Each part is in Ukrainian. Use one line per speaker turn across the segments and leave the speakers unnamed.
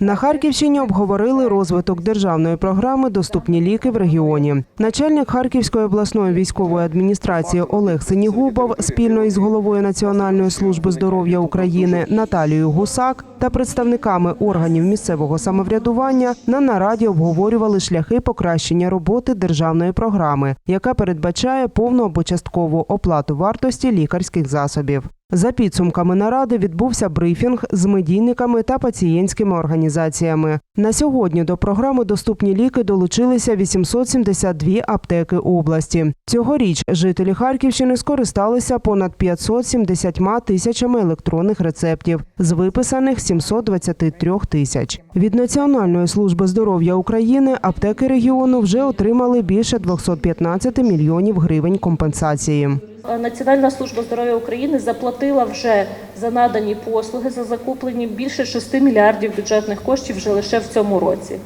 На Харківщині обговорили розвиток державної програми Доступні ліки в регіоні. Начальник Харківської обласної військової адміністрації Олег Синігубов спільно із головою Національної служби здоров'я України Наталією Гусак та представниками органів місцевого самоврядування на нараді обговорювали шляхи покращення роботи державної програми, яка передбачає повну або часткову оплату вартості лікарських засобів. За підсумками наради відбувся брифінг з медійниками та пацієнтськими організаціями. На сьогодні до програми Доступні ліки долучилися 872 аптеки області. Цьогоріч жителі Харківщини скористалися понад 570 тисячами електронних рецептів, з виписаних 723 тисяч. Від Національної служби здоров'я України аптеки регіону вже отримали більше 215 мільйонів гривень компенсації.
Національна служба здоров'я України заплатила вже за надані послуги за закуплені більше 6 мільярдів бюджетних коштів вже лише в цьому році.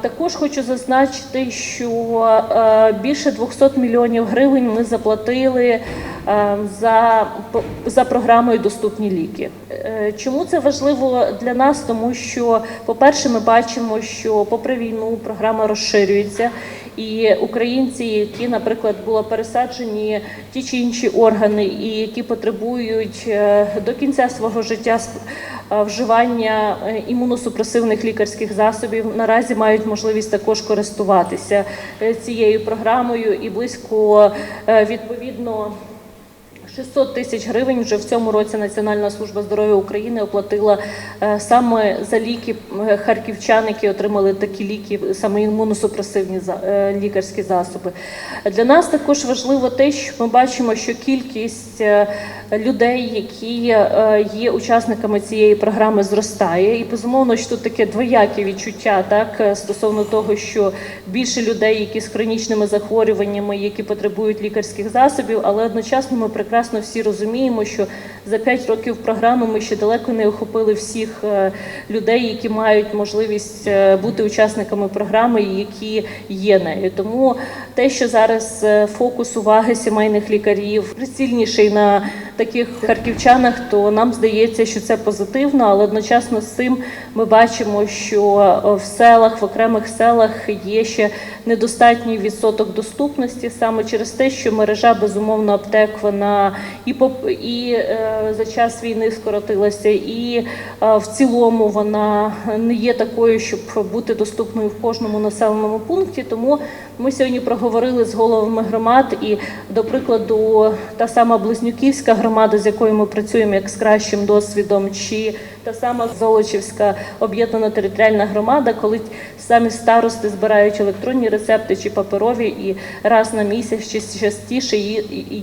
Також хочу зазначити, що е, більше 200 мільйонів гривень ми заплатили е, за, за програмою Доступні ліки. Е, Чому це важливо для нас? Тому що, по-перше, ми бачимо, що попри війну програма розширюється, і українці, які, наприклад, були пересаджені ті чи інші органи, і які потребують е, до кінця свого життя е, вживання е, імуносупресивних лікарських засобів, наразі мають можливість також користуватися цією програмою і близько відповідно. 600 тисяч гривень вже в цьому році Національна служба здоров'я України оплатила е, саме за ліки е, харківчан, які отримали такі ліки, саме імуносупресивні е, лікарські засоби. Для нас також важливо те, що ми бачимо, що кількість людей, які є учасниками цієї програми, зростає. І безумовно, що тут таке двояке відчуття, так стосовно того, що більше людей, які з хронічними захворюваннями, які потребують лікарських засобів, але одночасно ми прекрасно всі розуміємо, що за 5 років програми ми ще далеко не охопили всіх е, людей, які мають можливість е, бути учасниками програми, які є нею. Тому те, що зараз е, фокус уваги сімейних лікарів прицільніший на таких харківчанах, то нам здається, що це позитивно, але одночасно з цим ми бачимо, що е, в селах, в окремих селах є ще недостатній відсоток доступності саме через те, що мережа безумовно аптек вона і поп і е, за час війни скоротилася, і е, в цілому вона не є такою, щоб бути доступною в кожному населеному пункті. Тому ми сьогодні проговорили з головами громад, і до прикладу, та сама Близнюківська громада, з якою ми працюємо як з кращим досвідом, чи та сама Золочівська об'єднана територіальна громада, коли самі старости збирають електронні рецепти чи паперові, і раз на місяць чи частіше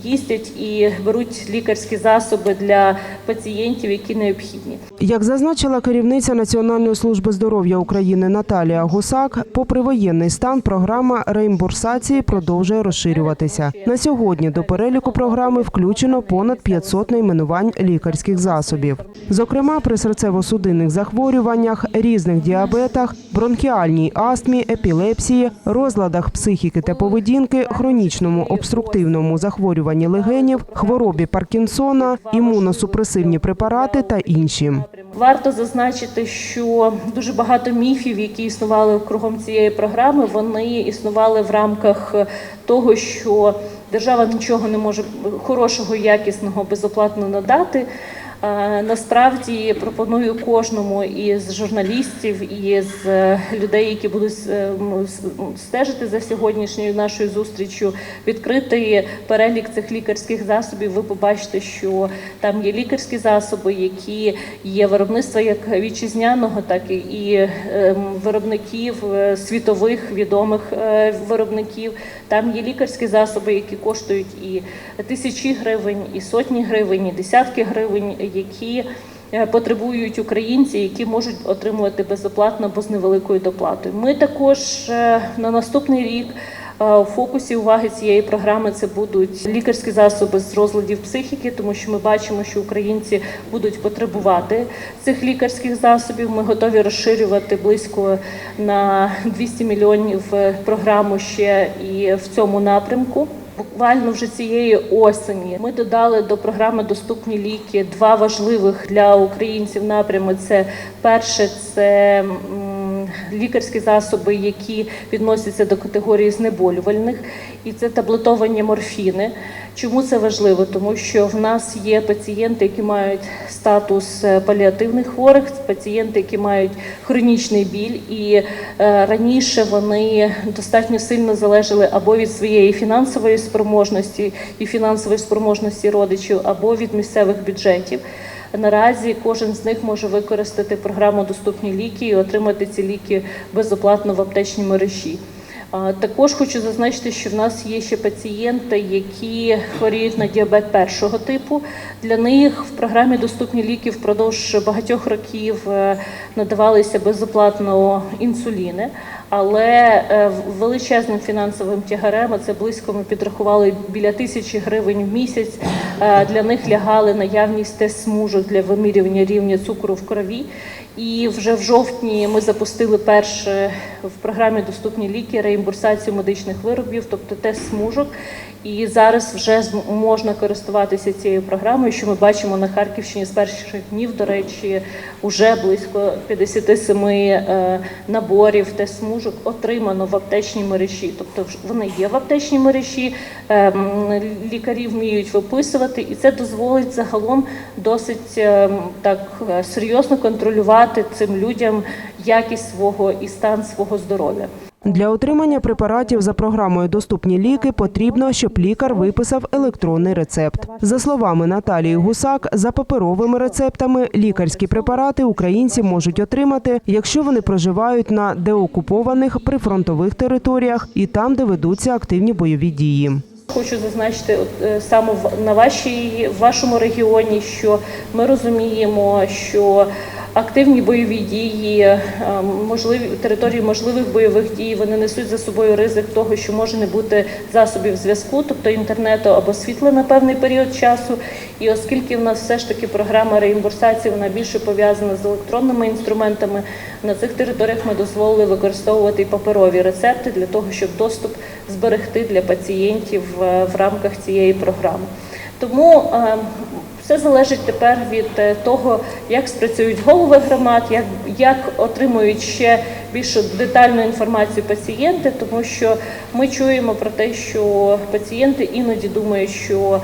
їздять і беруть лікарські засоби для пацієнтів, які необхідні.
Як зазначила керівниця Національної служби здоров'я України Наталія Гусак, попри воєнний стан, програма реімбурсації продовжує розширюватися. На сьогодні до переліку програми включено понад 500 найменувань лікарських засобів. Зокрема, при серцево-судинних захворюваннях, різних діабетах, бронхіальній астмі, епілепсії, розладах психіки та поведінки, хронічному обструктивному захворюванні легенів, хворобі Паркінсона, імуносупресивні препарати та інші.
Варто зазначити, що дуже багато міфів, які існували кругом цієї програми, вони існували в рамках того, що держава нічого не може хорошого, якісного, безоплатно надати. Е, Насправді пропоную кожному із журналістів і з е, людей, які будуть е, стежити за сьогоднішньою нашою зустрічю, відкрити перелік цих лікарських засобів. Ви побачите, що там є лікарські засоби, які є виробництва як вітчизняного, так і- ем, виробників світових відомих виробників. Там є лікарські засоби, які коштують і тисячі гривень, і сотні гривень, і десятки гривень, які е, потребують українці, які можуть отримувати безоплатно або з невеликою доплатою. Ми також е, на наступний рік. е, У фокусі уваги цієї програми це будуть лікарські засоби з розладів психіки, тому що ми бачимо, що українці будуть потребувати цих лікарських засобів. Ми готові розширювати близько на 200 мільйонів програму ще і в цьому напрямку. Буквально вже цієї осені ми додали до програми Доступні ліки два важливих для українців напрями. Це перше це лікарські засоби, які відносяться до категорії знеболювальних, і це таблетовані морфіни. Чому це важливо? Тому що в нас є пацієнти, які мають статус е, паліативних хворих, пацієнти, які мають хронічний біль, і е, раніше вони достатньо сильно залежали або від своєї фінансової спроможності і фінансової спроможності родичів, або від місцевих бюджетів. Наразі кожен з них може використати програму Доступні ліки і отримати ці ліки безоплатно в аптечній мережі. Також хочу зазначити, що в нас є ще пацієнти, які хворіють на діабет першого типу. Для них в програмі Доступні ліки впродовж багатьох років е, надавалися безоплатно інсуліни, але е, величезним фінансовим тягарем, це близько ми підрахували біля тисячі гривень в місяць. е, Для них лягали наявність тест-смужок для вимірювання рівня цукру в крові. І вже в жовтні ми запустили перше в програмі Доступні ліки реімбурсацію медичних виробів, тобто тест смужок. І зараз вже можна користуватися цією програмою, що ми бачимо на Харківщині з перших днів. До речі, вже близько 57 е, наборів тест смужок отримано в аптечній мережі. Тобто вони є в аптечній мережі, е, лікарі вміють виписувати, і це дозволить загалом досить е, так е, серйозно контролювати цим людям якість свого і стан свого здоров'я.
Для отримання препаратів за програмою Доступні ліки потрібно, щоб лікар виписав електронний рецепт. За словами Наталії Гусак, за паперовими рецептами лікарські препарати українці можуть отримати, якщо вони проживають на деокупованих прифронтових територіях і там, де ведуться активні бойові дії.
Хочу зазначити е, саме на вашій вашому регіоні, що ми розуміємо, що активні бойові дії, е, можливі території можливих бойових дій, вони несуть за собою ризик того, що може не бути засобів зв'язку, тобто інтернету або світла на певний період часу. І оскільки в нас все ж таки програма реімбурсації вона більше пов'язана з електронними інструментами, на цих територіях ми дозволили використовувати і паперові рецепти для того, щоб доступ зберегти для пацієнтів е, в рамках цієї програми. Тому е, все залежить тепер від е, того, як спрацюють голови громад, як, як отримують ще більшу детальну інформацію пацієнти, тому що ми чуємо про те, що пацієнти іноді думають, що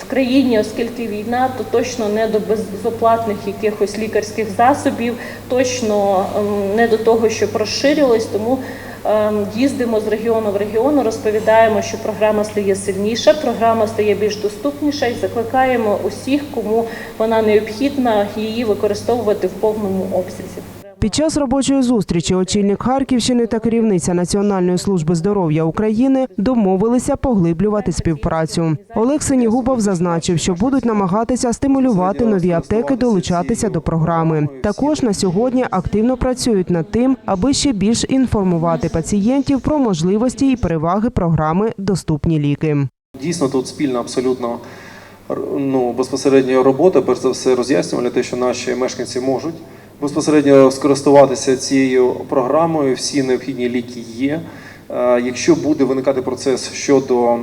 в країні, оскільки війна, то точно не до безоплатних якихось лікарських засобів, точно ем, не до того, щоб розширювалось. Тому їздимо з регіону в регіон, розповідаємо, що програма стає сильніша, програма стає більш доступніша і закликаємо усіх, кому вона необхідна, її використовувати в повному обсязі.
Під час робочої зустрічі очільник Харківщини та керівниця Національної служби здоров'я України домовилися поглиблювати співпрацю. Олег Сенігубов зазначив, що будуть намагатися стимулювати нові аптеки долучатися до програми. Також на сьогодні активно працюють над тим, аби ще більш інформувати пацієнтів про можливості і переваги програми Доступні ліки.
Дійсно, тут спільна абсолютно ну, безпосередньо робота, перш за все, роз'яснювали те, що наші мешканці можуть безпосередньо скористуватися цією програмою. Всі необхідні ліки є. Е, Якщо буде виникати процес щодо, е,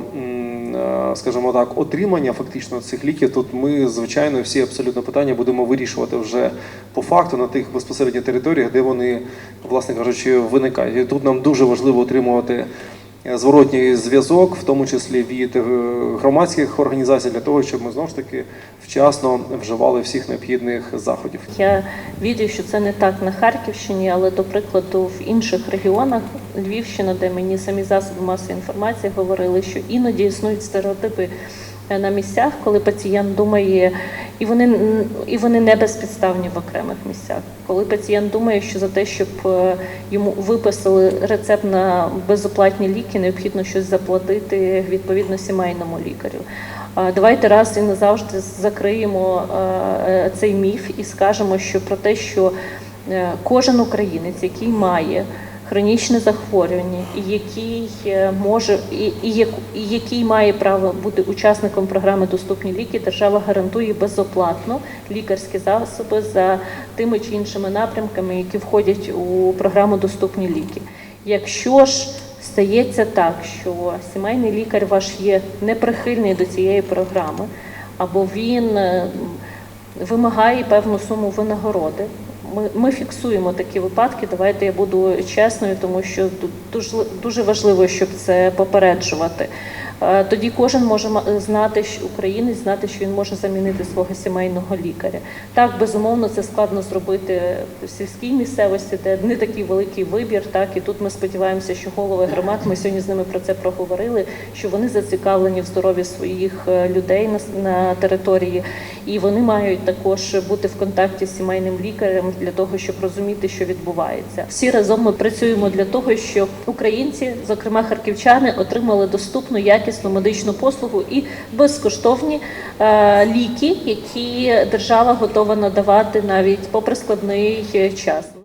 скажімо так, отримання фактично цих ліків, тут ми, звичайно, всі абсолютно питання будемо вирішувати вже по факту на тих безпосередньо територіях, де вони, власне кажучи, виникають. І тут нам дуже важливо отримувати зворотній зв'язок, в тому числі від е, громадських організацій, для того, щоб ми знову ж таки вчасно вживали всіх необхідних заходів.
Я вірю, що це не так на Харківщині, але до прикладу в інших регіонах Львівщина, де мені самі засоби масової інформації говорили, що іноді існують стереотипи е, на місцях, коли пацієнт думає, і вони і вони не безпідставні в окремих місцях. Коли пацієнт думає, що за те, щоб е, йому виписали рецепт на безоплатні ліки, необхідно щось заплатити відповідно сімейному лікарю. Давайте раз і назавжди закриємо е, е, цей міф і скажемо, що про те, що кожен українець, який має хронічне захворювання, який е, може і який має право бути учасником програми Доступні ліки, держава гарантує безоплатно лікарські засоби за тими чи іншими напрямками, які входять у програму Доступні ліки. Якщо ж стається так, що сімейний лікар ваш є неприхильний до цієї програми, або він е, вимагає певну суму винагороди. Ми, ми фіксуємо такі випадки. Давайте я буду чесною, тому що тут дуже, дуже важливо, щоб це попереджувати. Е, Тоді кожен може знати, що українець знати, що він може замінити свого сімейного лікаря. Так, безумовно, це складно зробити в сільській місцевості, де не такий великий вибір. Так і тут ми сподіваємося, що голови громад. Ми сьогодні з ними про це проговорили. Що вони зацікавлені в здоров'ї своїх е, людей на, території, і вони мають також бути в контакті з сімейним лікарем для того, щоб розуміти, що відбувається. Всі разом ми працюємо для того, щоб українці, зокрема харківчани, отримали доступну якісну медичну послугу і безкоштовні е, ліки, які держава готова надавати навіть попри складний е, час.